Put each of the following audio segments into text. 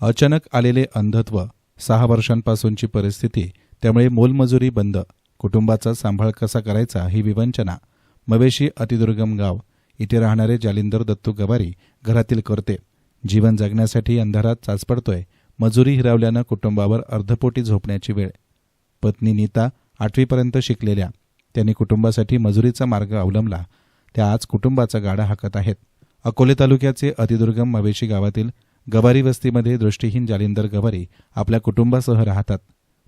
अचानक आलेले अंधत्व सहा वर्षांपासूनची परिस्थिती त्यामुळे मोलमजुरी बंद. कुटुंबाचा सांभाळ कसा करायचा ही विवंचना. मवेशी अतिदुर्गम गाव. इथे राहणारे जालिंदर दत्तू गवारी घरातील करते. जीवन जगण्यासाठी अंधारात चाचपडतोय. मजुरी हिरावल्यानं कुटुंबावर अर्धपोटी झोपण्याची वेळ. पत्नी नीता आठवीपर्यंत शिकलेल्या. त्यांनी कुटुंबासाठी मजुरीचा मार्ग अवलंबला. त्या आज कुटुंबाचा गाडा हाकत आहेत. अकोले तालुक्याचे अतिदुर्गम मवेशी गावातील गवारी वस्तीमध्ये दृष्टीहीन जालिंदर गवारी आपल्या कुटुंबासह राहतात.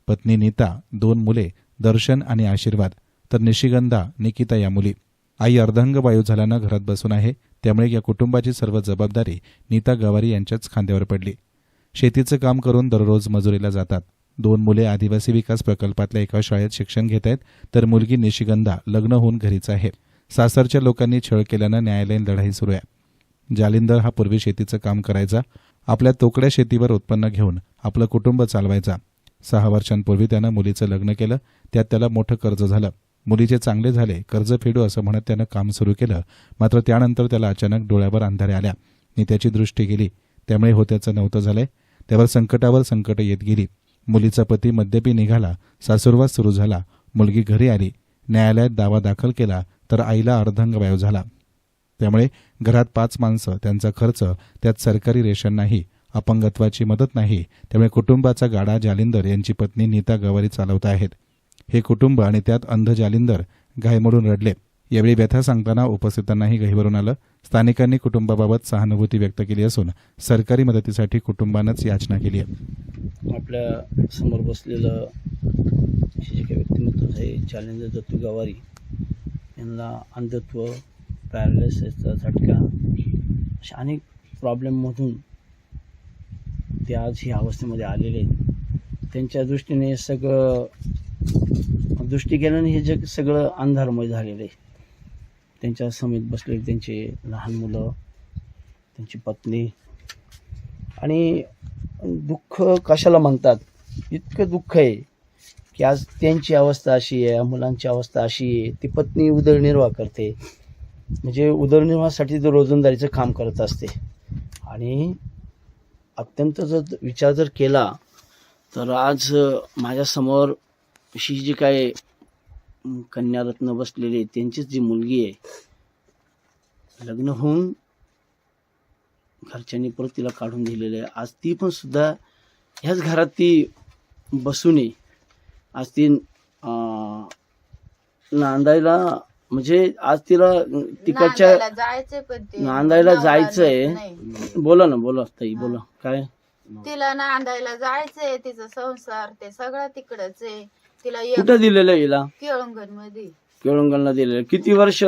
पत्नी नीता दोन मुले दर्शन आणि आशीर्वाद तर निशिगंधा निकिता या मुली. आई अर्धांग वायू झाल्यानं घरात बसून आहे त्यामुळे या कुटुंबाची सर्व जबाबदारी नीता गवारी यांच्याच खांद्यावर पडली. शेतीचं काम करून दररोज मजुरीला जातात. दोन मुले आदिवासी विकास प्रकल्पातल्या एका शाळेत शिक्षण घेत आहेत तर मुलगी निशिगंधा लग्न होऊन घरीच आहे. सासरच्या लोकांनी छळ केल्यानं न्यायालयीन लढाई सुरू आहे. जालिंदर हा पूर्वी शेतीचं काम करायचा आपल्या तोकड्या शेतीवर उत्पन्न घेऊन आपलं कुटुंब चालवायचा. सहा वर्षांपूर्वी त्यानं मुलीचं लग्न केलं त्यात त्याला मोठं कर्ज झालं. मुलीचे चांगले झाले कर्ज फेडू असं म्हणत त्यानं काम सुरू केलं मात्र त्यानंतर त्याला अचानक डोळ्यावर अंधारे आल्या. आणि त्याची दृष्टी गेली. त्यामुळे होत्याचं नव्हतं झालंय. त्यावर संकटावर संकट येत गेली. मुलीचा पती मद्यपी निघाला सासुरवास सुरू झाला मुलगी घरी आली न्यायालयात दावा दाखल केला तर आईला अर्धंगवायू झाला. त्यामुळे घरात पाच माणसं त्यांचा खर्च त्यात सरकारी रेशन नाही अपंगत्वाची मदत नाही त्यामुळे कुटुंबाचा गाडा जालिंदर यांची पत्नी नीता गवारी चालवत आहेत. हे कुटुंब आणि त्यात अंध जालिंदर घायमडून रडले. यावेळी व्यथा सांगताना उपस्थितांनाही गहिवरून आलं. स्थानिकांनी कुटुंबाबाबत सहानुभूती व्यक्त केली असून सरकारी मदतीसाठी कुटुंबानंच याचना केली आहे. आपल्यासमोर बसलेलं हे जे काही व्यक्तिमत्व आहे चॅलेंजर दत्तू गवारी यांना अंधत्व पॅरालिसिसचा झटका. अशा अनेक प्रॉब्लेममधून ते आज ही अवस्थेमध्ये आलेले आहेत. त्यांच्या दृष्टीने सगळं दृष्टी हे जग सगळं अंधारमय झालेलं आहे. त्यांच्या समेत बसलेले त्यांचे लहान मुलं त्यांची पत्नी आणि दुःख कशाला म्हणतात? इतकं दुःख आहे की आज त्यांची अवस्था अशी आहे मुलांची अवस्था अशी आहे ती पत्नी उदरनिर्वाह करते. म्हणजे उदरनिर्वाहासाठी ते रोजंदारीचं काम करत असते. आणि अत्यंत जर विचार जर केला तर आज माझ्यासमोर अशी जी काय कन्यारत्न बसलेली आहे त्यांचीच जी मुलगी आहे लग्न होऊन घरच्यांनी परत तिला काढून दिलेलं आहे. आज ती पण सुद्धा ह्याच घरात ती बसून आज ती नांदायला म्हणजे आज तिला तिकडच्या नांदायला जायचंय पण ते. नांदायला नवरा जायचंय. नाही. बोला ना बोला ताई बोला. काय? तिला नांदायला जायचंय तिचा संसार ते सगळं तिकडच आहे. तिला एक कुठं दिलेलं आहे हिला? केळंगणमध्ये केळंगणला दिलेलं. आहे. किती वर्ष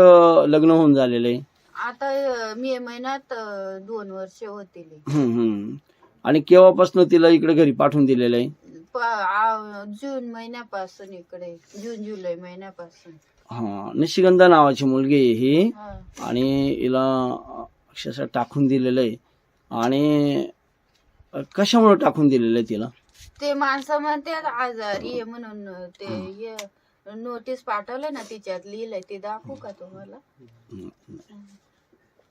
लग्न होऊन झालेलं आहे? आता अं, मे महिन्यात अं, दोन वर्ष होतील. हम्म, हम्म. आणि केव्हापासून तिला इकडे घरी पाठवून दिलेलं आहे? प- आ- जून महिन्यापासून इकडे जून जुलै महिन्यापासून. हा निशिगंधा नावाची मुलगी आहे ही. आणि हिला अक्षरशः टाकून दिलेलं आहे. आणि कशामुळे टाकून दिलेलं आहे तिला? ते माणसं म्हणतात आजारी आहे म्हणून ते हे. नोटीस पाठवलंय ना तिच्यात लिहिलंय ते दाखवू का तुम्हाला?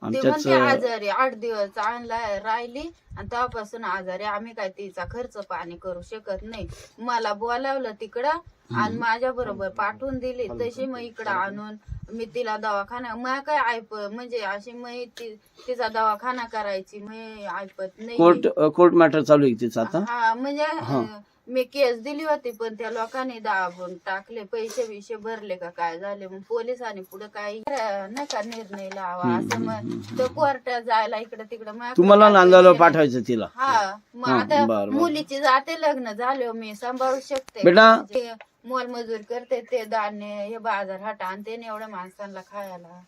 ते आमच्याच म्हणते आजारी आठ दिवस आणलाय राहिली. आणि तेव्हापासून आजारी आम्ही काय तिचा खर्च पाणी करू शकत नाही. मला बोलावलं तिकडं आणि माझ्या बरोबर पाठवून दिली. तशी मग इकडं आणून मी तिला दवाखाना मग काय ऐप म्हणजे अशी ति- तिचा दवाखाना करायची मी ऐपत नाही. कोर्ट कोर्ट मॅटर चालू आहे तिचं आता? हा म्हणजे अं, मी केस दिली होती पण त्या लोकांनी दाबून टाकले पैसे बिशे भरले का काय झाले मग पोलिसांनी पुढे काही नाही का निर्णय लावा असं मग तो कोर्टात जायला इकडे तिकडे तुम्हाला नांदायला पाठवायचं तिला. हा मग हा, आता बरं, बरं. मुलीची जाते लग्न झाले मी सांभाळू शकते. बेटा. म्हणजे मोलमजूर करते ते धान्य हे बाजार हाट आणते आणि एवढ्या माणसांना खायला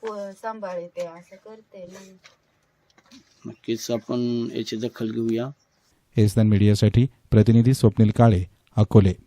पो- सांभाळते असं करते ना. नक्कीच आपण याची दखल घेऊया. एसएन मीडियासाठी प्रतिनिधी स्वप्नील काळे अकोले.